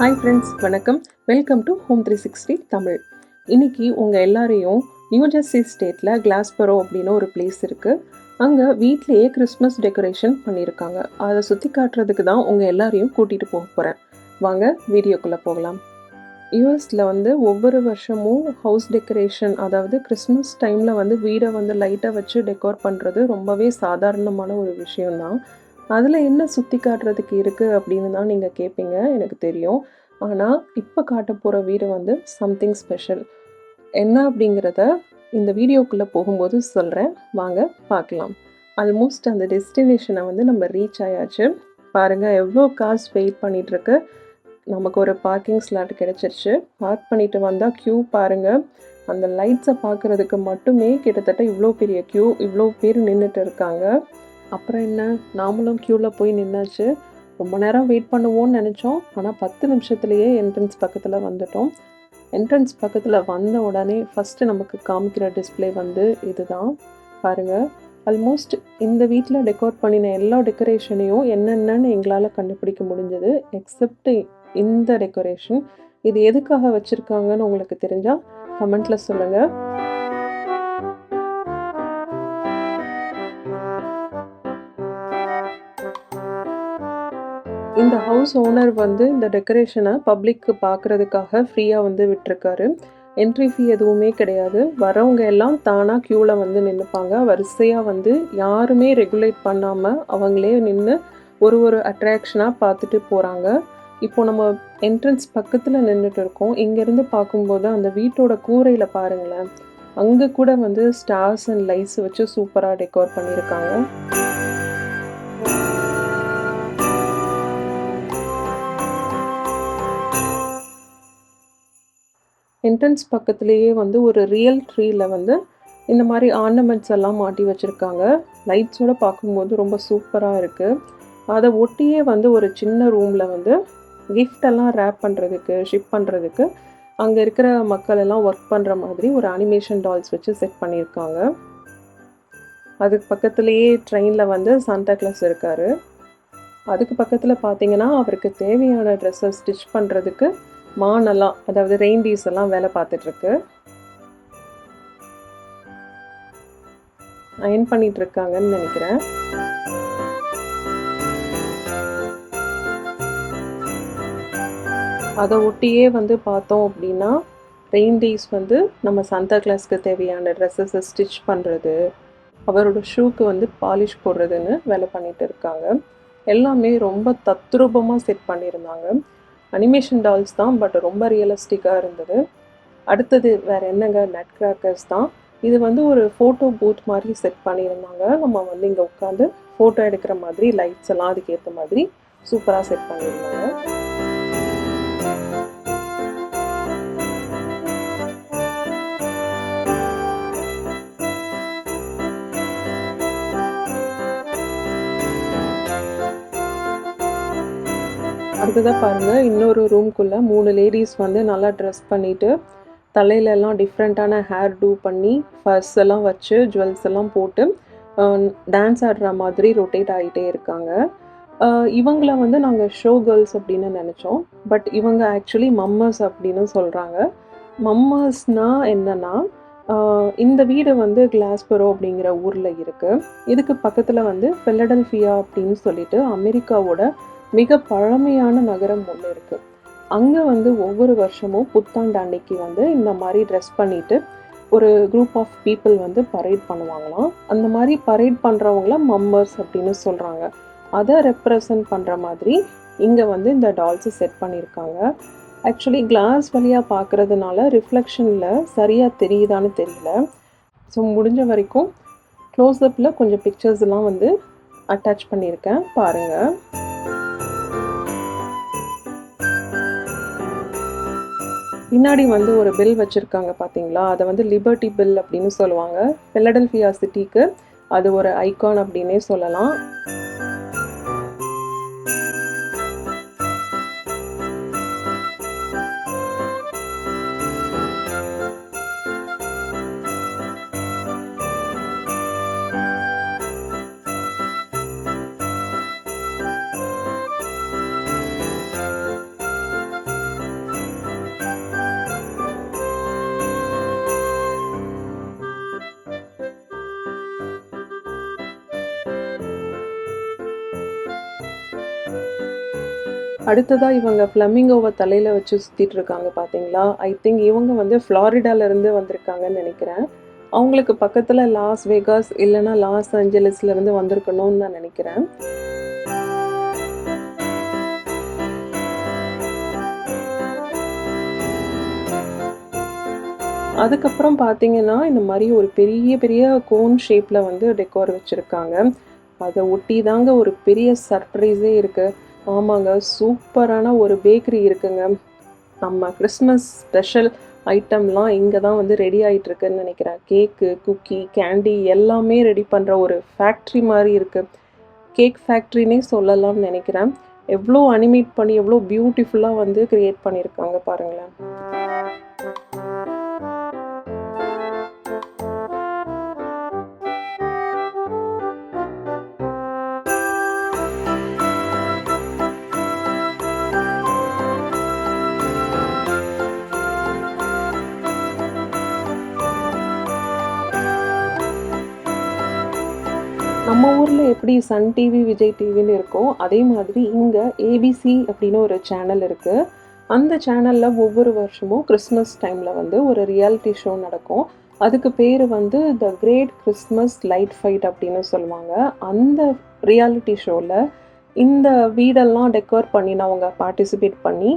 Hi friends வணக்கம். Welcome to home three sixty Tamil. இன்னைக்கு உங்கள் எல்லாரையும் நியூ ஜெர்சி ஸ்டேட்டில் கிளாஸ்பரோ அப்படின்னு ஒரு பிளேஸ் இருக்குது அங்கே வீட்லேயே கிறிஸ்மஸ் டெக்கரேஷன் பண்ணியிருக்காங்க அதை சுற்றி காட்டுறதுக்கு தான் உங்கள் எல்லாரையும் கூட்டிகிட்டு போக போகிறேன் வாங்க வீடியோக்குள்ளே போகலாம். யூஎஸில் வந்து ஒவ்வொரு வருஷமும் ஹவுஸ் டெக்கரேஷன் அதாவது கிறிஸ்மஸ் டைமில் வந்து வீடை வந்து லைட்டாக வச்சு டெக்கோர் பண்ணுறது ரொம்பவே சாதாரணமான ஒரு விஷயம்தான். அதில் என்ன சுற்றி காட்டுறதுக்கு இருக்குது அப்படின்னு தான் நீங்கள் கேட்பீங்க எனக்கு தெரியும். ஆனால் இப்போ காட்ட போகிற வீடு வந்து சம்திங் ஸ்பெஷல் என்ன அப்படிங்கிறத இந்த வீடியோக்குள்ளே போகும்போது சொல்கிறேன் வாங்க பார்க்கலாம். ஆல்மோஸ்ட் அந்த டெஸ்டினேஷனை வந்து நம்ம ரீச் ஆயாச்சு. பாருங்கள் எவ்வளோ காசு வெயிட் பண்ணிகிட்ருக்கு நமக்கு ஒரு பார்க்கிங் ஸ்லாட் கிடச்சிருச்சு. பார்க் பண்ணிட்டு வந்தால் க்யூ பாருங்கள் அந்த லைட்ஸை பார்க்குறதுக்கு மட்டுமே கிட்டத்தட்ட இவ்வளோ பெரிய க்யூ இவ்வளோ பேர் நின்றுட்டு இருக்காங்க. அப்புறம் என்ன? நாமளும் க்யூவில் போய் நின்னாச்சு. ரொம்ப நேரம் வெயிட் பண்ணுவோம்னு நினச்சோம். ஆனால் பத்து நிமிஷத்துலேயே என்ட்ரன்ஸ் பக்கத்தில் வந்துட்டோம். என்ட்ரன்ஸ் பக்கத்தில் வந்த உடனே ஃபஸ்ட்டு நமக்கு காமிக்கிற டிஸ்ப்ளே வந்து இதுதான். பாருங்கள் ஆல்மோஸ்ட் இந்த வீட்டில் டெக்கோர் பண்ணின எல்லா டெக்கரேஷனையும் என்னென்னன்னு எங்களால் கண்டுபிடிக்க முடிஞ்சது எக்ஸப்ட் இந்த டெக்கரேஷன் இது எதுக்காக வச்சுருக்காங்கன்னு உங்களுக்கு தெரிஞ்சால் கமெண்ட்டில் சொல்லுங்கள் இந்த ஹவுஸ் ஓனர் வந்து இந்த டெக்கரேஷனை பப்ளிக்கு பார்க்குறதுக்காக ஃப்ரீயாக வந்து விட்டுருக்காரு. என்ட்ரி ஃபீ எதுவுமே கிடையாது. வரவங்க எல்லாம் தானாக க்யூவில் வந்து நின்றுப்பாங்க வரிசையாக வந்து யாருமே ரெகுலேட் பண்ணாமல் அவங்களே நின்று ஒரு ஒரு அட்ராக்ஷனாக பார்த்துட்டு போகிறாங்க இப்போ நம்ம என்ட்ரன்ஸ் பக்கத்தில் நின்றுட்டு இருக்கோம். இங்கேருந்து பார்க்கும்போது அந்த வீட்டோட கூரையில் பாருங்களேன். அங்கே கூட வந்து ஸ்டார்ஸ் அண்ட் லைட்ஸ் வச்சு சூப்பராக டெக்கோர் பண்ணியிருக்காங்க என்ட்ரன்ஸ் பக்கத்துலேயே வந்து ஒரு ரியல் ட்ரீயில் வந்து இந்த மாதிரி ஆர்னமெண்ட்ஸ் எல்லாம் மாட்டி வச்சுருக்காங்க. லைட்ஸோடு பார்க்கும்போது ரொம்ப சூப்பராக இருக்குது அதை ஒட்டியே வந்து ஒரு சின்ன ரூமில் வந்து கிஃப்டெல்லாம் ரேப் பண்ணுறதுக்கு ஷிப் பண்ணுறதுக்கு அங்கே இருக்கிற மக்கள் எல்லாம் ஒர்க் பண்ணுற மாதிரி ஒரு அனிமேஷன் டால்ஸ் வச்சு செட் பண்ணியிருக்காங்க. அதுக்கு பக்கத்துலேயே ட்ரெயினில் வந்து சாண்டா கிளாஸ் இருக்கார். அதுக்கு பக்கத்தில் பார்த்தீங்கன்னா அவருக்கு தேவையான ட்ரெஸ்ஸை ஸ்டிச் பண்ணுறதுக்கு மானெல்லாம் அதாவது ரெயின்டீஸ் எல்லாம் வேலை பார்த்துட்ருக்கு. அயன் பண்ணிட்டு இருக்காங்கன்னு நினைக்கிறேன். அதை ஒட்டியே வந்து பார்த்தோம் அப்படின்னா ரெயின் டேஸ் வந்து நம்ம சந்தா கிளாஸ்க்கு தேவையான ட்ரெஸ்ஸஸை ஸ்டிச் பண்ணுறது அவரோட ஷூக்கு வந்து பாலிஷ் போடுறதுன்னு வேலை பண்ணிகிட்டு இருக்காங்க. எல்லாமே ரொம்ப தத்ரூபமாக செட் பண்ணியிருந்தாங்க. அனிமேஷன் டால்ஸ் தான் பட் ரொம்ப ரியலிஸ்டிக்காக இருந்தது. அடுத்தது வேறு என்னங்க நட் கிராக்கர்ஸ் தான். இது வந்து ஒரு ஃபோட்டோ பூத் மாதிரி செட் பண்ணியிருந்தாங்க. நம்ம வந்து இங்கே உட்காந்து ஃபோட்டோ எடுக்கிற மாதிரி லைட்ஸ் எல்லாம் அதுக்கேற்ற மாதிரி சூப்பராக செட் பண்ணியிருந்தாங்க. அடுத்ததாக பாருங்கள் இன்னொரு ரூம்குள்ளே மூணு லேடிஸ் வந்து நல்லா ட்ரெஸ் பண்ணிவிட்டு தலையிலெல்லாம் டிஃப்ரெண்ட்டான ஹேர் டூ பண்ணி ஃபர்ஸ் எல்லாம் வச்சு ஜுவல்ஸ் எல்லாம் போட்டு டான்ஸ் ஆடுற மாதிரி ரொட்டேட் ஆகிட்டே இருக்காங்க. இவங்கள வந்து நாங்கள் ஷோ கேர்ள்ஸ் அப்படின்னு நினச்சோம். பட் இவங்க ஆக்சுவலி மம்மர்ஸ் அப்படின்னு சொல்கிறாங்க மம்மர்ஸ்னால் என்னென்னா இந்த வீடு வந்து கிளாஸ்பரோ அப்படிங்கிற ஊரில் இருக்குது இதுக்கு பக்கத்தில் வந்து பெலடல்ஃபியா அப்படின்னு சொல்லிட்டு அமெரிக்காவோட மிக பழமையான நகரம் ஒன்று இருக்குது அங்கே வந்து ஒவ்வொரு வருஷமும் புத்தாண்டு அன்னைக்கு வந்து இந்த மாதிரி ட்ரெஸ் பண்ணிட்டு ஒரு குரூப் ஆஃப் பீப்புள் வந்து பரேட் பண்ணுவாங்களாம். அந்த மாதிரி பரேட் பண்ணுறவங்கள மம்மர்ஸ் அப்படின்னு சொல்கிறாங்க அதை ரெப்ரசன்ட் பண்ணுற மாதிரி இங்கே வந்து இந்த டால்ஸை செட் பண்ணியிருக்காங்க ஆக்சுவலி கிளாஸ் வழியாக பார்க்குறதுனால ரிஃப்ளெக்ஷனில் சரியாக தெரியுதான்னு தெரியல. ஸோ முடிஞ்ச வரைக்கும் க்ளோஸ்அப்பில் கொஞ்சம் பிக்சர்ஸ்லாம் வந்து அட்டாச் பண்ணியிருக்கேன் பாருங்கள் பின்னாடி வந்து ஒரு பில் வச்சுருக்காங்க பார்த்தீங்களா அதை வந்து லிபர்ட்டி பில் அப்படின்னு சொல்லுவாங்க. பெலடல்ஃபியா சிட்டிக்கு அது ஒரு ஐகான் அப்படின்னே சொல்லலாம். அடுத்ததாக இவங்க ஃப்ளமிங்கோவை தலையில் வச்சு சுத்திட்டு இருக்காங்க பார்த்தீங்களா ஐ திங்க் இவங்க வந்து ஃப்ளாரிடாலேருந்து வந்திருக்காங்கன்னு நினைக்கிறேன். அவங்களுக்கு பக்கத்தில் லாஸ் வேகாஸ் இல்லைனா லாஸ் ஏஞ்சலஸ்ல இருந்து வந்திருக்கணும்னு நான் நினைக்கிறேன். அதுக்கப்புறம் பார்த்தீங்கன்னா, இந்த மாதிரி ஒரு பெரிய பெரிய கோன் ஷேப்பில் வந்து டெக்கோர் வச்சுருக்காங்க. அதை ஒட்டி தாங்க ஒரு பெரிய சர்ப்ரைஸே இருக்குது ஆமாங்க, சூப்பரான ஒரு பேக்கரி இருக்குங்க. நம்ம கிறிஸ்மஸ் ஸ்பெஷல் ஐட்டம்லாம் இங்கே தான் வந்து ரெடி ஆகிட்டுருக்குன்னு நினைக்கிறேன் கேக்கு, குக்கி, கேண்டி எல்லாமே ரெடி பண்ணுற ஒரு ஃபேக்ட்ரி மாதிரி இருக்குது கேக் ஃபேக்ட்ரினே சொல்லலாம்னு நினைக்கிறேன் எவ்வளோ அனிமேட் பண்ணி, எவ்வளோ பியூட்டிஃபுல்லாக வந்து க்ரியேட் பண்ணியிருக்காங்க பாருங்களேன். எப்படி சன் டிவி, விஜய் டிவின்னு இருக்கோ, அதே மாதிரி இங்கே ஏபிசி அப்படின்னு ஒரு சேனல் இருக்குது அந்த சேனலில் ஒவ்வொரு வருஷமும் கிறிஸ்மஸ் டைமில் வந்து ஒரு ரியாலிட்டி ஷோ நடக்கும். அதுக்கு பேர் வந்து the great Christmas light fight அப்படின்னு சொல்லுவாங்க. அந்த ரியாலிட்டி ஷோவில் இந்த வீடெல்லாம் டெக்கோர் பண்ணினவங்க பார்ட்டிசிபேட் பண்ணி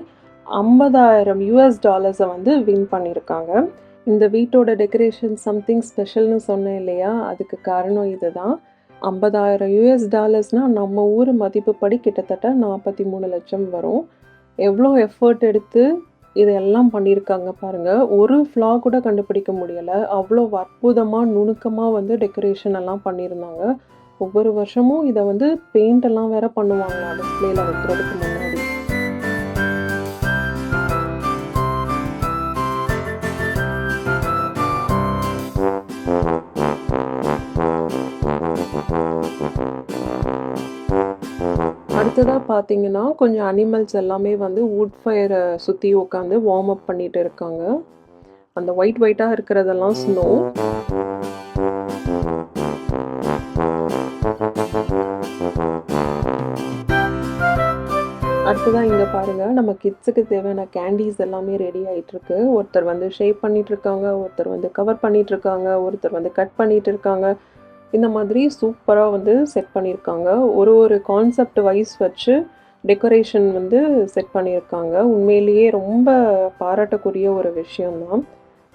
$50,000 வந்து வின் பண்ணியிருக்காங்க. இந்த வீட்டோட டெக்கரேஷன் சம்திங் ஸ்பெஷல்னு சொன்னேன் இல்லையா? அதுக்கு காரணம் இதுதான். $50,000 நம்ம ஊர் மதிப்புப்படி கிட்டத்தட்ட 43,00,000 வரும். எவ்வளோ எஃபர்ட் எடுத்து இதெல்லாம் பண்ணியிருக்காங்க பாருங்கள் ஒரு ஃப்ளா கூட கண்டுபிடிக்க முடியலை அவ்வளோ அற்புதமாக நுணுக்கமாக வந்து டெக்கரேஷன் எல்லாம் பண்ணியிருந்தாங்க. ஒவ்வொரு வருஷமும் இதை வந்து பெயிண்ட் எல்லாம் வேற பண்ணுவாங்க டிஸ்பிளேல வைக்கிறதுக்கு முன்னாடி. அடுத்ததாக பார்த்தீங்கன்னா, கொஞ்சம் அனிமல்ஸ் எல்லாமே வந்து வுட் ஃபயரை சுற்றி உட்காந்து வார்ம் அப் பண்ணிட்டு இருக்காங்க. அந்த ஒயிட் ஒயிட்டா இருக்கிறதெல்லாம் ஸ்னோ. அடுத்ததான் இங்கே பாருங்க, நம்ம கிட்ஸுக்கு தேவையான கேண்டீஸ் எல்லாமே ரெடி ஆகிட்டுருக்கு ஒருத்தர் வந்து ஷேப் பண்ணிகிட்ருக்காங்க ஒருத்தர் வந்து கவர் பண்ணிகிட்ருக்காங்க ஒருத்தர் வந்து கட் பண்ணிகிட்டு இருக்காங்க. இந்த மாதிரி சூப்பராக வந்து செட் பண்ணியிருக்காங்க. ஒரு ஒரு கான்செப்ட் வைஸ் வச்சு டெக்கரேஷன் வந்து செட் பண்ணியிருக்காங்க. உண்மையிலேயே ரொம்ப பாராட்டக்கூடிய ஒரு விஷயம்தான்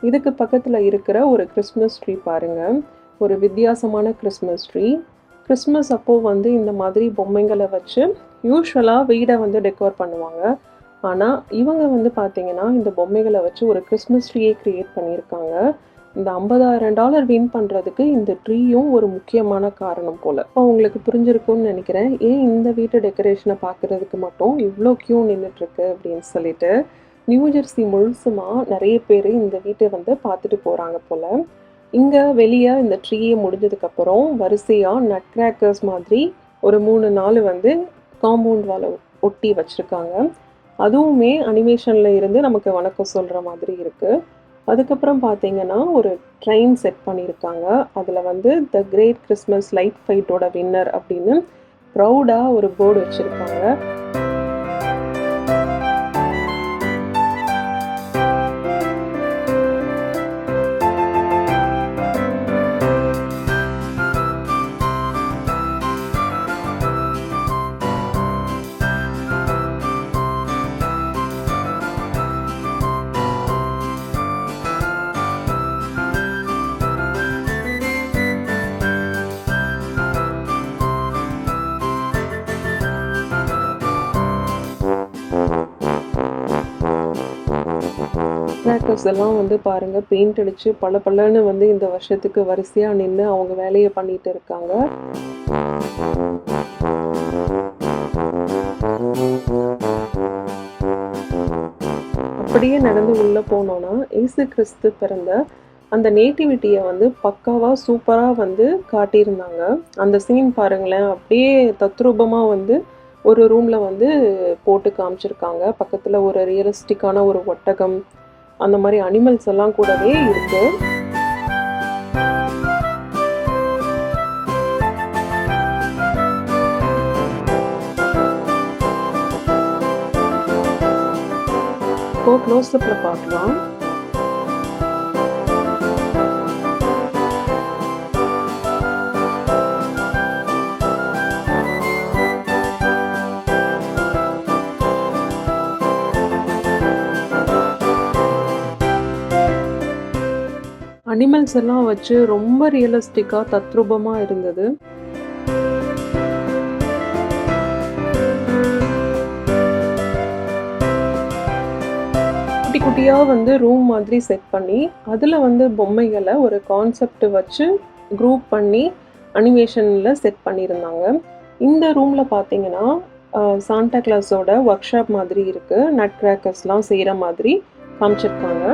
இதுக்கு பக்கத்தில் இருக்கிற ஒரு கிறிஸ்மஸ் ட்ரீ பாருங்க. ஒரு வித்தியாசமான கிறிஸ்மஸ் ட்ரீ. கிறிஸ்மஸ் அப்போது வந்து இந்த மாதிரி பொம்மைங்களை வச்சு யூஸ்வலாக வீடை வந்து டெக்கோர் பண்ணுவாங்க. ஆனால் இவங்க வந்து பார்த்திங்கன்னா இந்த பொம்மைகளை வச்சு ஒரு கிறிஸ்மஸ் ட்ரீயே க்ரியேட் பண்ணியிருக்காங்க. இந்த $50,000 வின் பண்ணுறதுக்கு இந்த ட்ரீயும் ஒரு முக்கியமான காரணம் போல். இப்போ உங்களுக்கு புரிஞ்சிருக்கும்னு நினைக்கிறேன். ஏன் இந்த வீட்டு டெக்கரேஷனை பார்க்குறதுக்கு மட்டும் இவ்வளோ க்யூ நின்றுட்டுருக்கு அப்படின்னு சொல்லிட்டு. நியூ ஜெர்சி முழுசுமாக நிறைய பேர் இந்த வீட்டை வந்து பார்த்துட்டு போகிறாங்க போல். இங்கே வெளியே இந்த ட்ரீயை முடிஞ்சதுக்கப்புறம் வரிசையாக நட் கிராக்கர்ஸ் மாதிரி ஒரு 3, 4 வந்து காம்பவுண்ட் வால ஒட்டி வச்சுருக்காங்க. அதுவுமே அனிமேஷனில் இருந்து நமக்கு வணக்கம் சொல்கிற மாதிரி இருக்குது அதுக்கப்புறம் பார்த்தீங்கன்னா, ஒரு ட்ரெயின் செட் பண்ணியிருக்காங்க. அதுல வந்து த கிரேட் கிறிஸ்மஸ் லைட் ஃபைட்டோட வின்னர் அப்படின்னு ப்ரௌடாக ஒரு போர்டு வச்சிருக்காங்க. கிராக்கர்ஸ் எல்லாம் வந்து பாருங்க பெயிண்ட் அடிச்சு பலன்னு வந்து இந்த வருஷத்துக்கு வரிசையா நின்னு அவங்க வேலையை பண்ணிட்டு இருக்காங்க. அப்படியே நடந்து உள்ள போனோம்னா, இயேசு கிறிஸ்து பிறந்த அந்த நேட்டிவிட்டியை வந்து பக்காவா சூப்பரா வந்து காட்டியிருந்தாங்க. அந்த சீன் பாருங்களேன், அப்படியே தத்ரூபமா வந்து ஒரு ரூம்ல வந்து போட்டு காமிச்சிருக்காங்க. பக்கத்துல ஒரு ரியலிஸ்டிக்கான ஒரு ஒட்டகம், அந்த மாதிரி அனிமல்ஸ் எல்லாம் கூடவே இருக்குது க்ளோஸ்அப்பில் பார்க்கலாம் அனிமல்ஸ் எல்லாம் வச்சு ரொம்ப ரியலிஸ்டிக்காக தத்ரூபமாக இருந்தது. குட்டி குட்டியாக வந்து ரூம் மாதிரி செட் பண்ணி அதில் வந்து பொம்மைகளை ஒரு கான்செப்ட் வச்சு குரூப் பண்ணி அனிமேஷனில் செட் பண்ணியிருந்தாங்க. இந்த ரூமில் பார்த்தீங்கன்னா சாண்டா கிளாஸோட ஒர்க் ஷாப் மாதிரி இருக்குது நட் கிராக்கர்ஸ்லாம் செய்கிற மாதிரி காமிச்சிருக்காங்க.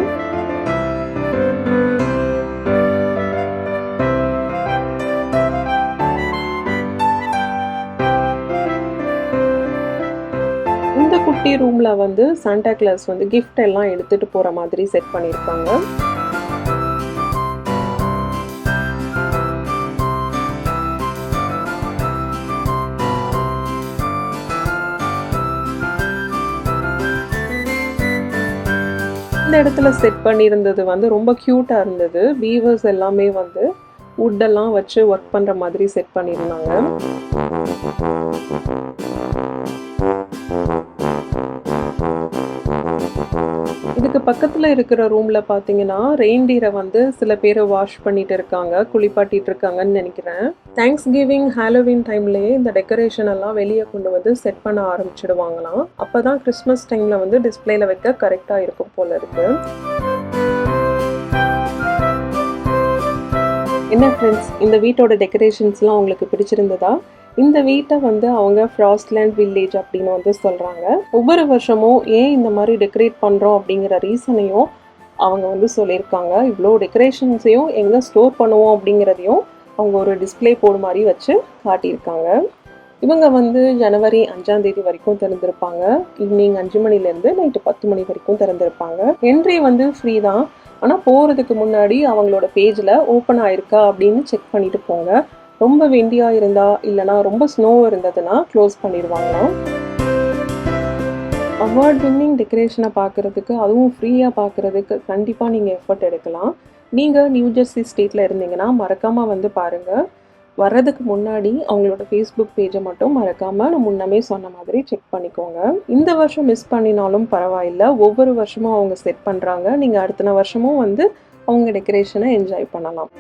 குட்டி ரூமில் வந்து சாண்டா கிளாஸ் வந்து கிஃப்ட் எல்லாம் எடுத்துகிட்டு போகிற மாதிரி செட் பண்ணியிருக்காங்க இந்த இடத்துல செட் பண்ணியிருந்தது வந்து ரொம்ப க்யூட்டாக இருந்தது. பீவர்ஸ் எல்லாமே வந்து வுட்டெல்லாம் வச்சு ஒர்க் பண்ணுற மாதிரி செட் பண்ணியிருந்தாங்க. இதுக்கு பக்கத்தில் இருக்கிற ரூமில் பார்த்தீங்கன்னா ரெயின்டீரை வந்து சில பேரை வாஷ் பண்ணிட்டு இருக்காங்க குளிப்பாட்டிட்டு இருக்காங்கன்னு நினைக்கிறேன். தேங்க்ஸ் கிவிங் ஹாலோவின் டைம்லேயே இந்த டெக்கரேஷன் எல்லாம் வெளியே கொண்டு வந்து செட் பண்ண ஆரம்பிச்சிடுவாங்களாம். அப்போ தான் கிறிஸ்மஸ் டைமில் வந்து டிஸ்பிளேல வைக்க கரெக்டாக இருக்கும் போல இருக்கு. என்ன ஃப்ரெண்ட்ஸ் இந்த வீட்டோட டெக்கரேஷன்ஸ்லாம் உங்களுக்கு பிடிச்சிருந்ததா? இந்த வீட்டை வந்து அவங்க ஃப்ராஸ்ட்லேண்ட் வில்லேஜ் அப்படின்னு வந்து சொல்கிறாங்க ஒவ்வொரு வருஷமும் ஏன் இந்த மாதிரி டெக்கரேட் பண்ணுறோம் அப்படிங்கிற ரீசனையும் அவங்க வந்து சொல்லியிருக்காங்க. இவ்வளோ டெக்கரேஷன்ஸையும் எங்கே ஸ்டோர் பண்ணுவோம் அப்படிங்கிறதையும் அவங்க ஒரு டிஸ்பிளே போர்டு மாதிரி வச்சு காட்டியிருக்காங்க. இவங்க வந்து ஜனவரி அஞ்சாம் தேதி வரைக்கும் திறந்திருப்பாங்க. ஈவினிங் அஞ்சு மணிலேருந்து நைட்டு பத்து மணி வரைக்கும் திறந்திருப்பாங்க. என்ட்ரி வந்து ஃப்ரீ தான். ஆனால் போகிறதுக்கு முன்னாடி அவங்களோட பேஜில் ஓப்பன் ஆயிருக்கா அப்படின்னு செக் பண்ணிட்டு போங்க. ரொம்ப விண்டியாக இருந்தா இல்லைனா ரொம்ப ஸ்னோ இருந்ததுன்னா க்ளோஸ் பண்ணிடுவாங்களாம். அவார்ட் வின்னிங் டெக்கரேஷனை பார்க்குறதுக்கு அதுவும் ஃப்ரீயாக பார்க்குறதுக்கு கண்டிப்பாக நீங்கள் எஃபர்ட் எடுக்கலாம். நீங்கள் நியூ ஜெர்சி ஸ்டேட்டில் இருந்தீங்கன்னா மறக்காமல் வந்து பாருங்கள் வர்றதுக்கு முன்னாடி அவங்களோட ஃபேஸ்புக் பேஜை மட்டும் மறக்காமல் நான் முன்னமே சொன்ன மாதிரி செக் பண்ணிக்கோங்க. இந்த வருஷம் மிஸ் பண்ணினாலும் பரவாயில்ல. ஒவ்வொரு வருஷமும் அவங்க செட் பண்ணுறாங்க நீங்கள் அடுத்த வருஷமும் வந்து அவங்க டெக்கரேஷனை என்ஜாய் பண்ணலாம்.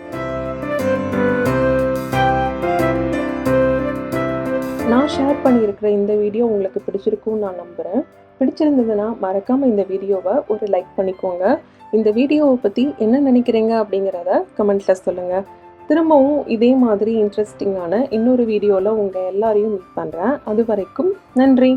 நான் ஷேர் பண்ணியிருக்கிற இந்த வீடியோ உங்களுக்கு பிடிச்சிருக்கும்னு நான் நம்புகிறேன் பிடிச்சிருந்ததுன்னா மறக்காமல் இந்த வீடியோவை ஒரு லைக் பண்ணிக்கோங்க. இந்த வீடியோவை பற்றி என்ன நினைக்கிறீங்க அப்படிங்கிறத கமெண்ட்டில் சொல்லுங்கள் திரும்பவும் இதே மாதிரி இன்ட்ரெஸ்டிங்கான இன்னொரு வீடியோவில் உங்கள் எல்லாரையும் மீட் பண்ணுறேன் அது வரைக்கும் நன்றி.